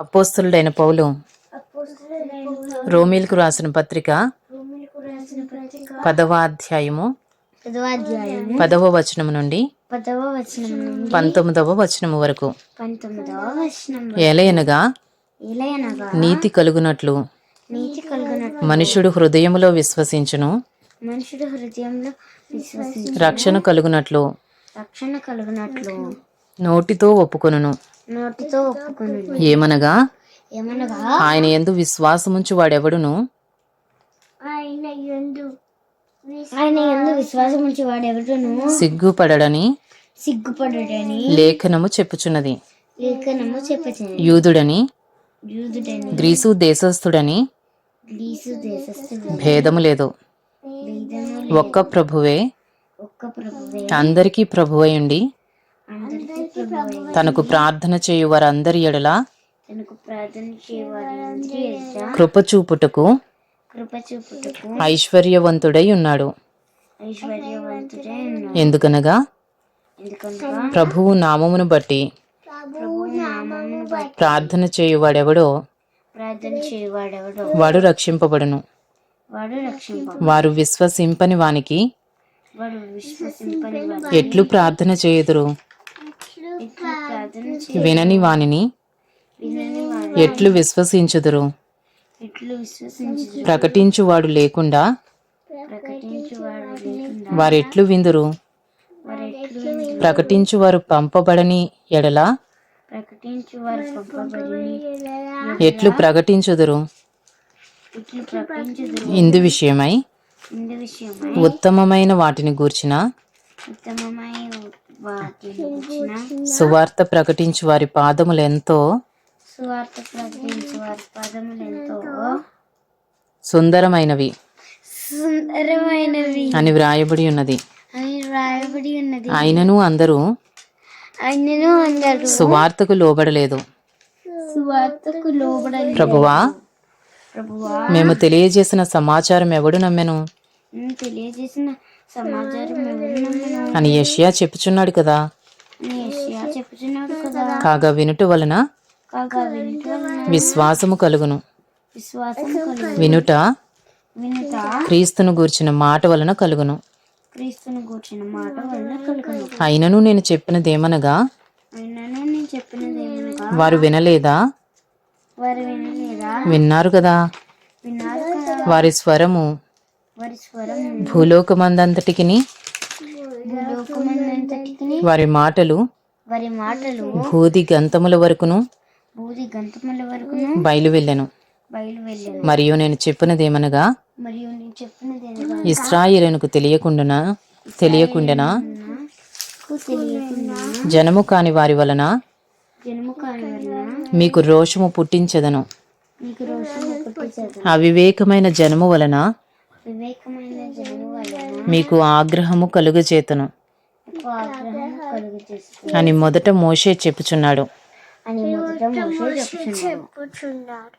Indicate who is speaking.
Speaker 1: అపోస్తులుడైన పౌలు. రోమిల్కు రాసిన పత్రిక పదవ అధ్యాయము
Speaker 2: పదవ వచనం నుండి
Speaker 1: పంతొమ్మిదవ వరకు.
Speaker 2: వచనం
Speaker 1: ఏలయనగా
Speaker 2: ఇలయనగా
Speaker 1: నీతి కలుగునట్లు మనుషుడు హృదయములో విశ్వసించును.
Speaker 2: మనుషుడు హృదయంలో
Speaker 1: రక్షణ కలుగునట్లు
Speaker 2: రక్షణ కలుగునట్లు
Speaker 1: నోటితో ఒప్పుకొనును.
Speaker 2: నోటితో ఒప్పుకుని
Speaker 1: ఏమనగా?
Speaker 2: ఏమనగా?
Speaker 1: ఆయన ఎందు విశ్వాసముంచు వాడెవడును?
Speaker 2: ఆయన ఎందు ఆయన ఎందు విశ్వాసం ఉంచి వాడెవడును?
Speaker 1: సిగ్గుపడడని?
Speaker 2: సిగ్గుపడుడని.
Speaker 1: లేఖనము చెప్పుచున్నది.
Speaker 2: లేఖనము చెప్పచని
Speaker 1: యూదుడని?
Speaker 2: యూదుడని.
Speaker 1: గ్రీసు దేశస్థుడని?
Speaker 2: గ్రీసు దేశస్థుడు
Speaker 1: భేదము లేదు. ఒక్క ప్రభువే.
Speaker 2: ఒక్క ప్రభువే.
Speaker 1: అందరికీ ప్రభువై ఉండి తనకు ప్రార్థన చేయు వారందరి ఎడల
Speaker 2: తనకు ప్రార్థన చేయవారి ఎదుట
Speaker 1: కృప చూపుటకు
Speaker 2: కృప చూపుటకు
Speaker 1: ఐశ్వర్యవంతుడై ఉన్నాడు. ఎందుకనగా ప్రభువు నామమును బట్టి ప్రార్థన చేయువాడెవడో వాడు రక్షింపబడును. వారు విశ్వసింపని వానికి ఎట్లు ప్రార్థన చేయుదురు? వినని
Speaker 2: వాడు
Speaker 1: ఎట్లు విశ్వసించుదురు ప్రకటించువాడు లేకుండా వారెట్లు విందురు
Speaker 2: వారు ఎట్లు విందురు?
Speaker 1: ప్రకటించువారు పంపబడని ఎడల ఎట్లు ప్రకటించుదురు ఇందు విషయమై ఉత్తమమైన వాటిని గురించిన సువార్త ప్రకటించు వారి పాదములెంతో
Speaker 2: సువార్త ప్రకటించు వారి పదములు ఎంతో?
Speaker 1: సుందరమైనవి
Speaker 2: సుందరమైనవి
Speaker 1: అని వ్రాయబడి ఉన్నది.
Speaker 2: అని రాయబడి ఉన్నది.
Speaker 1: అయినను అందరూ
Speaker 2: ఆయనను అందరూ
Speaker 1: సువార్తకు లోబడలేదు.
Speaker 2: సువార్తకు లోబడని
Speaker 1: ప్రభువా
Speaker 2: ప్రభువా
Speaker 1: మేము తెలియజేసిన సమాచారం ఎవడు నమ్మెను?
Speaker 2: తెలియజేసిన సమాచారం
Speaker 1: అని యష్యా చెప్పుచున్నాడు కదా.
Speaker 2: చెప్పుచున్నాడు
Speaker 1: కాగా వినుట వలన
Speaker 2: కాగా వినుట వలన
Speaker 1: విశ్వాసము కలుగును. వినుట
Speaker 2: వినుట
Speaker 1: క్రీస్తును గూర్చిన మాట వలన కలుగును.
Speaker 2: క్రీస్తును కూర్చిన మాట వలన కలుగును.
Speaker 1: అయినను నేను చెప్పినదేమనగా
Speaker 2: అయినను నేను
Speaker 1: వారు వినలేదా?
Speaker 2: వారు వినలేదా?
Speaker 1: విన్నారు కదా.
Speaker 2: విన్నారు కదా.
Speaker 1: వారి స్వరము
Speaker 2: వారి స్వరం
Speaker 1: భూలోకమందంతటికి వారి మాటలు
Speaker 2: వారి మాటలు
Speaker 1: భూది గంతముల వరకును
Speaker 2: బూది గంతముల వరకును
Speaker 1: బయలు వెళ్ళెను. మరియు నేను చెప్పినదేమనగా
Speaker 2: మరియు నేను చెప్పినది ఏమనగా
Speaker 1: ఇస్రాయేలునకు తెలియకుండానా తెలియకుండానా?
Speaker 2: నాకు తెలియకుండా
Speaker 1: జనము కాని వారి వలన మీకు రోషము పుట్టించదను. అవివేకమైన జన్మ వలన మీకు ఆగ్రహము కలుగచేతను అని మొదట మోషే చెప్పుచున్నాడు.
Speaker 2: అని మొదట మోషే చెప్పుచున్నాడు.